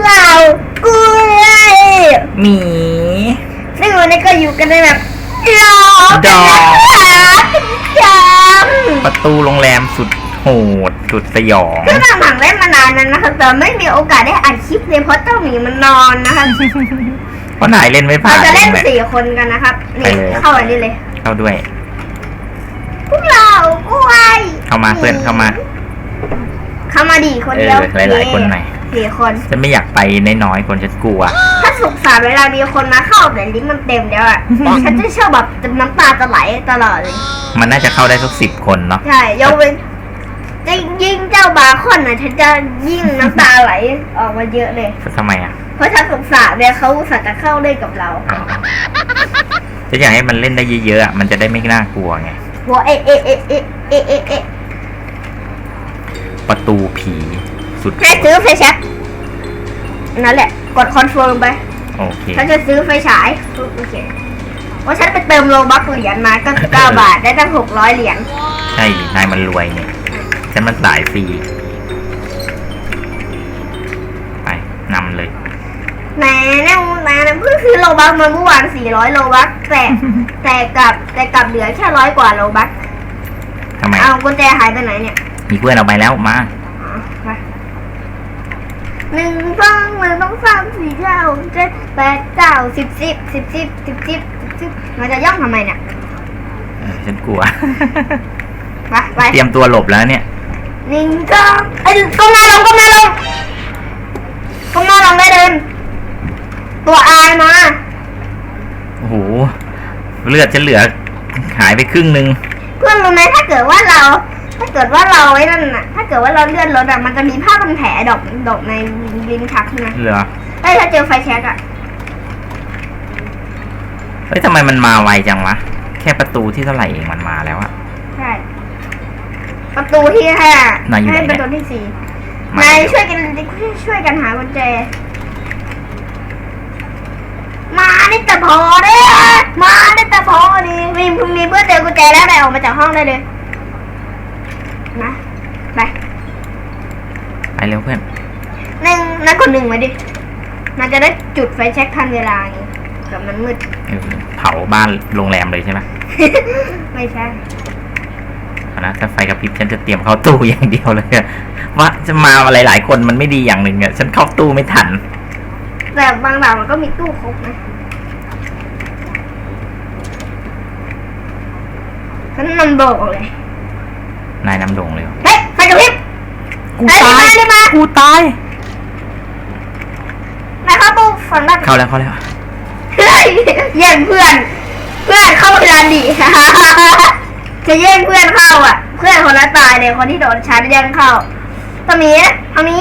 เรากล้วยหมีซึ่งวันนี้ก็อยู่กันในแบบรอดอกจังประตูโรงแรมสุดโหดสุดสยองคือหนังหนังเล่นมานานแล้วนะคะแต่ไม่มีโอกาสได้อัดคลิปเลยเพราะเจ้าหมีมันนอนนะคะเพราะนายเล่นไม่ผ่าเรานจะเล่นแหละสี่คนกันนะครับไปนี่เลยเข้าอันนี้เลย เข้าด้วย พวกเรากล้วยเข้ามาเพื่อนเข้ามา เข้ามาดีคนเดียวเออหลายๆคนหน่อย สี่คน ฉันไม่อยากไปน้อยๆคนฉันกลัว ถ้าสุกร์เสารเวลามีคนมาเข้าแต่ลิ้นมันเต็มแล้วอะ ฉันจะชอบแบบน้ำตาจะไหลตลอดเลย มันน่าจะเข้าได้สักสิบคนเนาะ ใช่ยกเว้นจะยิ่งเจ้าบาคอนน่ะฉันจะยิ่งน้ำตาไหลออกมาเยอะเลย ทำไมอะเพราะฉันสงสารเนี่ยเขาอุตส่าห์จะเข้าเล่นกับเราอ๋อฉันอยากให้มันเล่นได้เยอะๆอะมันจะได้ไม่น่ากลัวไง หัวเอะเอะเอะเอะเอะเอะเอะประตูผี สุดโหให้ดซื้อไฟแช็กนั่นแหละ กดคอนโทรลไป โอเคฉันจะซื้อไฟฉายโอเคว่าะฉันไปเติมโลบัคเหรียญมาก็เก้าบาทได้ตั้งหกร้อยเหรียญใช่ดินายมันรวยเนี่ยฉันมันสายฟรี ไปนำเลย แหมนั่นนะนั่นเพิ่งซื้อโลบัคมาเมื่อวานสี่ร้อยโลบัคแต่แต่กลับแต่กลับเหลือแค่ร้อยกว่าโลบัคทำไม เอากุญแจหายไปไหนเนี่ย มีเพื่อนเอาไปแล้วมาอ๋อไป หนึ่งสองหนึ่งสองสามสี่ห้าหกเจ็ดแปดเก้าสิบสิบสิบสิบสิบสิบสิบมันจะย่องทำไมเนี่ยเออฉันกลัว ไปไปเตรียมตัวหลบแล้วเนี่ย หนึ่งสองไอ้ยก้มหน้าลงก้มหน้าลงก้มหน้าลงได้เดินตัวอายมาโอ้โห เลือดฉันเหลือหายไปครึ่งหนึ่งเพื่อนรู้ไหมถ้าเกิดว่าเรา ถ้าเกิดว่าเราไอ้นั่นน่ะ ถ้าเกิดว่าเราเลื่อนรถอะมันจะมีผ้าพันแผลดอกดอกในลิ้นชักใช่ไหมเหรอเอ้ยถ้าเจอไฟแช็กอะเฮ้ยทำไมมันมาไวจังวะ แค่ประตูที่เท่าไหร่เองมันมาแล้วอะ ใช่ ประตูที่ห้านายอยู่ไหนให้เนี่ย ประตูที่สี่มนายช่วยกันช่วยกันหากุญแจ มาได้แต่พอเด้อมาได้แต่พอนี่มีมีเพื่อนเจอกุญแจแล้วนายออกมาจากห้องได้เลยนะไป ไป เร็วเพื่อนหนึ่งนั่นคนหนึ่งมาดินายจะได้จุดไฟแช็กทันเวลาไงกับมันมืด เออเผาบ้านโรงแรมเลยใช่ไหมไม่ใช่เอานะถ้าไฟกระพริบฉันจะเตรียมเข้าตู้อย่างเดียวเลยอะว่าจะมาหลายๆคนมันไม่ดีอย่างหนึ่งอะฉันเข้าตู้ไม่ทัน แต่บางด่านมันก็มีตู้ครบนะฉันนำบอกเลยนายนำโด่งเลยเหรอเฮ้ยไฟกระพริบ กูเฮ้ยตายรีบมารีบมา กูตายนายเข้าตู้ฝั่งด้านเข้าแล้วเข้าแล้วเฮ้ยแย่งเพื่อน เพื่อนเข้าเวลาดีจะแย่งเพื่อนเข้าอะ เพื่อนคนละตายเลยคนที่โดนชาร์จแย่งเข้าตะมีตะมี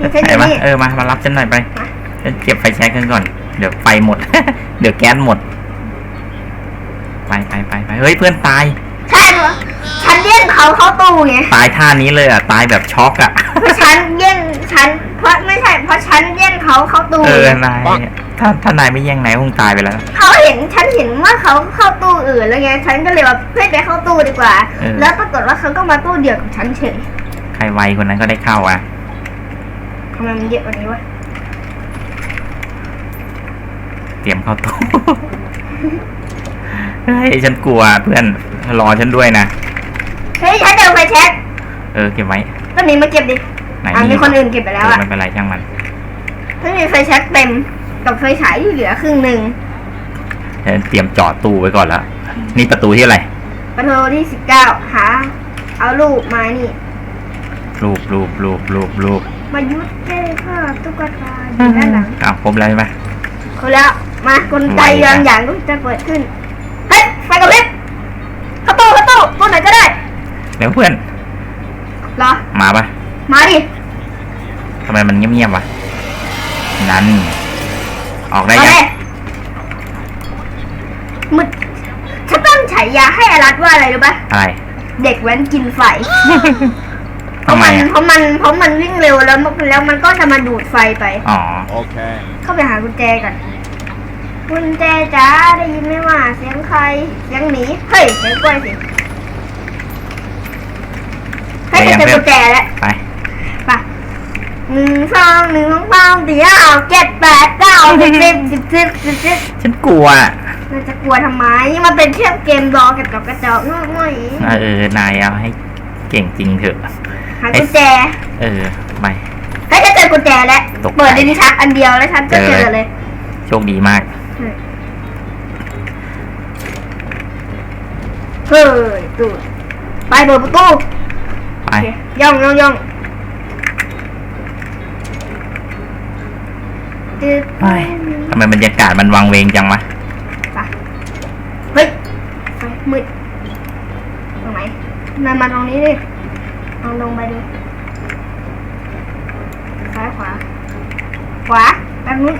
นี่ฉันอไหนยู่วะนี่เออมามารับฉันหน่อยไปมาฉันเก็บไฟแช็กกันก่อน เดี๋ยวไฟหมด เดี๋ยวแก๊สหมด ไปไปไปไปเฮ้ยเพื่อนตาย ใช่เหรอฉันแย่งเขาเข้าตู้ไงตายท่านี้เลยอะ ตายแบบช็อกอะ เพราะฉันแย่งฉันเพราะไม่ใช่เพราะฉันแย่งเขาเข้าตู้เออนายเนี่ยถ้าถ้านายไม่แย่งนายคงตายไปแล้ว เขาเห็นฉันเห็นว่าเขาเข้าตู้อื่นแล้วไงฉันก็เลยว่าเพื่อนไปเข้าตู้ดีกว่า เออ แล้วปรากฏว่าเขาก็มาตู้เดียวกับฉันเฉยใครไวคนนั้นก็ได้เข้าอะ ทำไมมันเยอะกว่านี้วะเตรียมเข้าตู้ เฮ้ยฉันกลัวเพื่อนรอฉันด้วยนะ เฮ้ยฉันเจอ ไฟแช็กเออเก็บไว้ต้นนี้มาเก็บดิไหนอะมีคนอื่นเก็บไปแล้วเอออะไม่เป็นไรช่างมันไม่มีไฟแช็กเต็มกับไฟฉายที่เหลือครึ่งหนึ่งเออเตรียมจอดตู้ไว้ก่อนแล้วนี่ประตูที่อะไรประตูที่สิบเก้าหาเอาลูกมานี่รูปรูปรูปรูปรูปมายุดเจ้ภาพตุ๊กตาอยู่ด้านหลังอ้าวครบแล้วใช่ไหมเขาแล้วมากลไกไวนะบางอย่างก็จะเปิดขึ้นเฮ้ยไฟกระพริบเข้าตู้เข้าตู้ตู้ไหนก็ได้ เดี๋ยวเพื่อน เหรอ มาปะมาดิ ทำไมมันเงียบๆวะ นั่น ออกได้มายังเลยมึดฉันตั้งฉายาให้อรัตว่าอะไรรู้ปะอะไร เด็กแว้นกินไฟ เพทำราะไมมันอะเพราะมันเพราะมันวิ่งเร็วแล้วมันแล้วมันก็จะมาดูดไฟไป อ๋อ Okay. เข้าไปหากุญแจก่อนกุญแจจ้าได้ยินไหมว่าเสียงใคร เสียงหมีเฮ้ยเสียงกล้วยสิ เฮ้ยไปยังเจอเพื่อนกุญแจแล้วไปไปหนึ่งสองหนึ่งสองสามสี่ห้าหกเจ็ดแปดเก้าสิบสิบสิบสิบสิบสิบฉันกลัวอะเราจะกลัวทำไมมันเป็นแค่เกมรอกระจอกกระจอกง่อยเออนายเอาให้เก่งจริงเถอะ ๆหากุญแจ เออไปให้จะเจอกุญแจแล้ว ตกใจเปิดดินชักอันเดียวแล้วฉันก็เจอเลยโชคดีมาก เฮ้ยตูดไปเปิดประตู ไปโอเคย่องย่องย่องตึ๊ดไปทำไมบรรยากาศมันวังเวงจังวะไปเฮ้ยไฟมืดตรงไหนนายมาตรงนี้ดิลองลงไปดูซ้ายขวา ขวาไปนู้น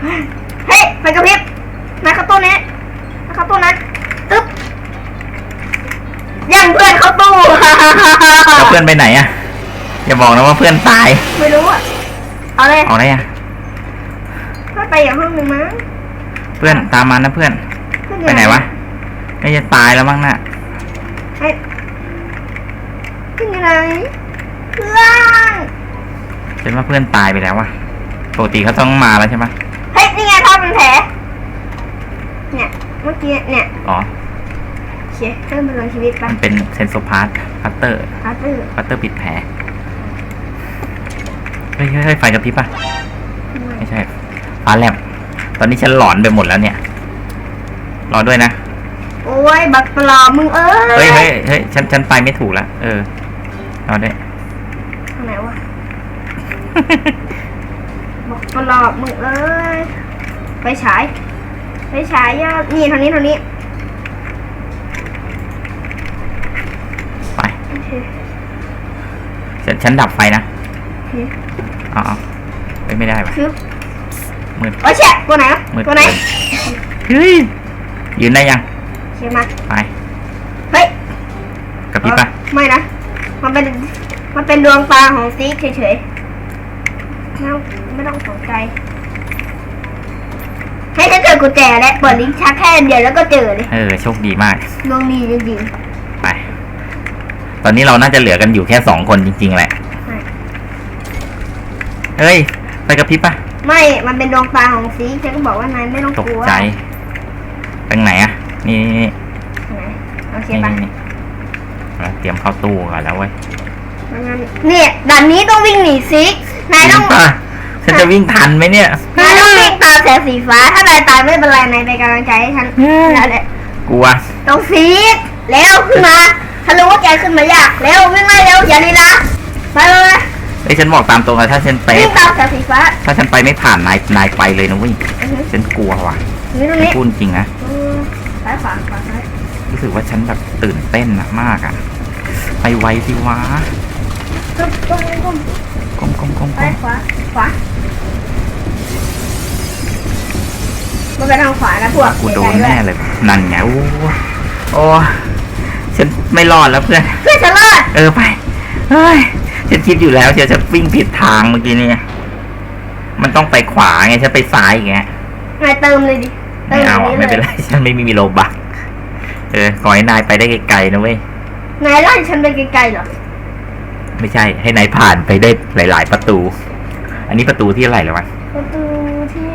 เฮ้ยไฟกระพริบนายเข้าตู้นี้นายเข้าตู้นั้นตึ๊บ ยังเพื่อนเข้าตู้ แล้วเพื่อนไปไหนอะอย่าบอกนะว่าเพื่อนตายไม่รู้อะ เอาเลยเอาได้อะถ้าไปอย่างห้องหนึ่งมั้งเพื่อนตามมานะเพื่อน ขึ้ไปไหนวะไม่จะตายแล้วมั้งน่ะ เฮ้ยขึ้นยังไงเพื่อนฉันว่าเพื่อนตายไปแล้ววะปกติเขาต้องมาแล้วใช่ไหมเฮ้ยนี่ไงพ่อเป็นแผลเนี่ย เมื่อกี้เนี่ย อ๋อ โอเคเริ่มเป็นชีวิตไปมันเป็นเซนโซพาร์ตพัตเตอร์พาร์ตตื้อพัตเตอร์ปิดแผลเฮ้ยเฮ้ยเฮ้ยไฟกระพริบป่ะ ไม่ใช่ฟ้าแลบตอนนี้ฉันหลอนไปหมดแล้วเนี่ย รอด้วยนะ โอ้ยบักปลอมมึงเอ้เฮ้ยยเฮ้ยเฮ้ยฉันฉันไปไม่ถูกแล้วเออรอด้วยทางไหนวะบักปลอมมึงเอ้ยไปฉายไปฉายยานี่ทางนี้ทางนี้ ไป โอ เคฉันฉันดับไฟนะโอเคอ๋อเฮ้ยไม่ได้ปะคือมืดโอ้ยแฉะตัวไหนวะมืดตัวไหนเฮ้ยยืนได้ยังเขียนมาไปเฮ้ยกระพริบป่ะไม่นะมันเป็นมันเป็นดวงตาของซีกเฉยๆไม่ต้องไม่ต้องสนใจให้ฉันเจอกุญแจและเปิดลิ้นชักแค่อันเดียวแล้วก็เจอเลย เออ โชคดีมากดวงดีจริงไป ตอนนี้เราน่าจะเหลือกันอยู่แค่สองคนจริงๆแหละๆใช่เฮ้ยไฟกระพริบป่ะไม่ มันเป็นดวงตาของซีกฉันก็บอกว่านายไม่ต้องตกกลัวใจไปไหนอะนี่นี่นี่ไหนโอเคนี่ปะนี่เราเตรียมเข้าตู้ก่อนแล้วเว้ยงั้นเนี่ยด่านนี้ต้องวิ่งหนีซีกนายต้องจริป่ะฉันจะวิ่งทันไหมเนี่ยนายต้องวิ่งตามแสงสีฟ้า ถ้านายตายไม่เป็นไรนายเป็นกำลังใจให้ฉันนั่นแหละกลัวต้องซีดเร็วขึ้นมา ถ้ารู้ว่าแกขึ้นมายากเร็ววิ่งมาเร็วอย่าลีลาไปเลยเฮ้ยฉันบอกตามตรงอะถ้าฉันไป วิ่งตามแสงสีฟ้าถ้าฉันไปไม่ผ่านนายนายไปเลยนะเว้ยอือฮึฉันกลัวว่ะนี่ตรงนี้พูดจริงนะอืมซ้ายขวาขวาซ้ายรู้สึกว่าฉันแบบตื่นเต้นอะมากอะไปไวสิวะตึ๊บตึ๊บตึ๊บก้มก้มก้มซ้าก้ยมขวาขวามันไปทางขวานะพวกกูโดนเสียใจแน่วยเลย นั่นไงโอ้โอ้ฉัน ไม่รอดแล้วเพื่อนเพื่อนฉันรอดเออไปเฮ้ยฉันคิดอยู่แล้วเชียวจะวิ่งผิดทางเมื่อกี้เนี่ยมันต้องไปขวาไงฉันไปซ้ายอย่างเงี้ยนายเติมเลยดิเติไม่มเอาย่อะงไม่เป็นไรฉันไม่มีโลบักเออขอให้นายไปได้ไกลๆนะเว้ยนายไล่ฉันไปไกลๆเหรอไม่ใช่ให้นายผ่านไปได้หลาย ๆ ประตู อันนี้ประตูที่อะไรเลยวะประตูที่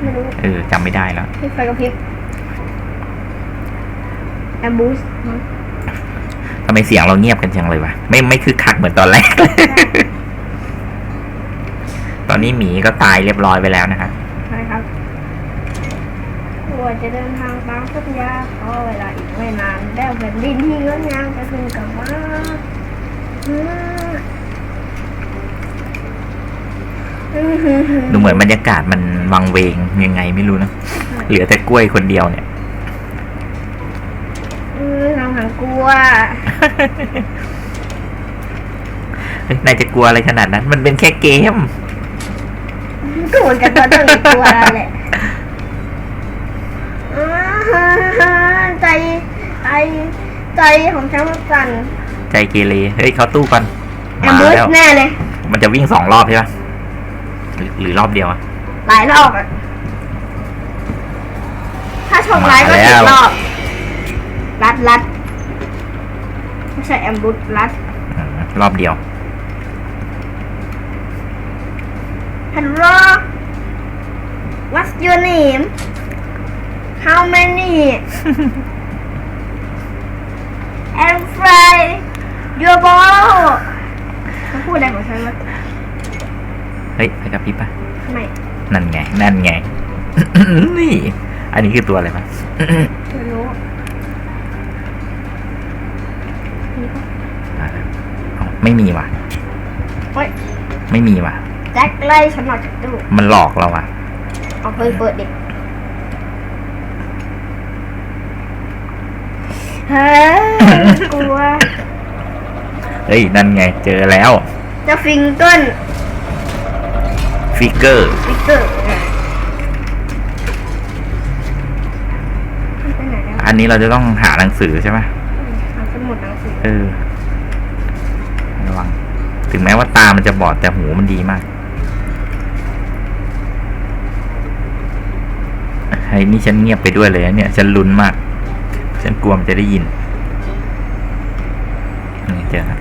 ไม่รู้เออจำไม่ได้แล้ว ที่ไฟกระพริบแอมบูส ทำไมเสียงเราเงียบกันจังเลยวะไม่ไม่คือคักเหมือนตอนแรก ตอนนี้หมีก็ตายเรียบร้อยไปแล้วนะคะใช่ครับกลัวจะเดินทางตามสัญญาเพราะเวลาอีกไม่นานแล้วแผ่นดินที่งดงามจะคืนกลับมาอืมดูเหมือนบรรยากาศมันวังเวงยังไงไม่รู้นะเหลือแต่กล้วยคนเดียวเนี่ยอืมทำหังกลัวเฮ้ย นายจะกลัวอะไรขนาดนั้น มันเป็นแค่เกมก็เหมือนกันตอนนั้นกลัวแหละอ่าใจใจใจของฉันมันสั่นใจเกเรเฮ้ยเขาตู้ก่อนแอมามบูสแล้วแน่เลย มันจะวิ่งสองรอบใช่ปะหรือหรือรอบเดียวอะหลายรอบอะถ้าโชคร้ายก็มาแล้สิบวรอบ รัดรัดไม่ ใส่แอมบูสลัดรอบเดียวฮัลโหล What's your name How many and fry your ball ฉันพูดอะไรของฉันวะเฮ้ยไปกับพี่ป่ะไมนั่นไง นั่นไง นี่ อันนี้คือตัวอะไรมาไม่รู้ ไม่มีว่ะโอ๊ยไม่มีว่ะ แจ็คไล่ฉันออกจากตู้มันหลอกเราอะ เอาไปเปิดดิเฮ้ยกลัวเฮ้ย นั่นไง เจอแล้ว จะฟิงเกิลฟิกเกอร์ ฟิกเกอร์ไปไหนแล้วอันนี้เราจะต้องหาหนังสือใช่ไหมเอาสมุดหนังสือ เออระวัง ถึงแม้ว่าตามันจะบอดแต่หูมันดีมากไอ้นี่ฉันเงียบไปด้วยเลยนะเนี่ย ฉันลุ้นมาก ฉันกลัวมันจะได้ยินนี่เจอครับ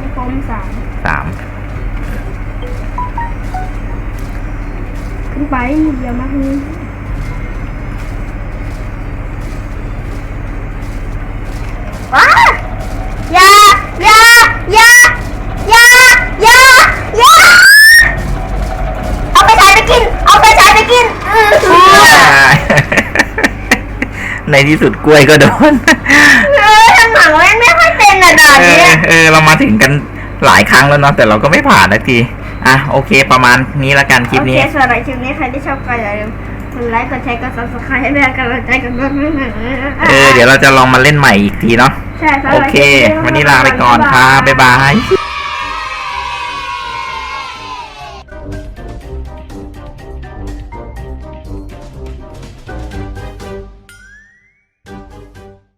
มีคมสามสามขึ้นไปอย่ามาทีว้าอย่า ในที่สุดกล้วยก็โดน เออทางหลังแม่งไม่ค่อยเป็นอะด่านเอเนี้อย เออ เรามาถึงกันหลายครั้งแล้วเนาะแต่เราก็ไม่ผ่านสักที อะ โอเค ประมาณนี้ละกันคลิปโอนี้เคสำหรับคลิปนี้ใครที่ชอบก็อย่าลืมกดไลค์ กดแชร์ กด subscribe ให้แม่กำลังใจกันด้วยเออ เดี๋ยวเราจะลองมาเล่นใหม่อีกทีเนาะ ใช่สำหโอรับเคลิปวันนี้ลาไปก่อนค่ะบ๊ายบาย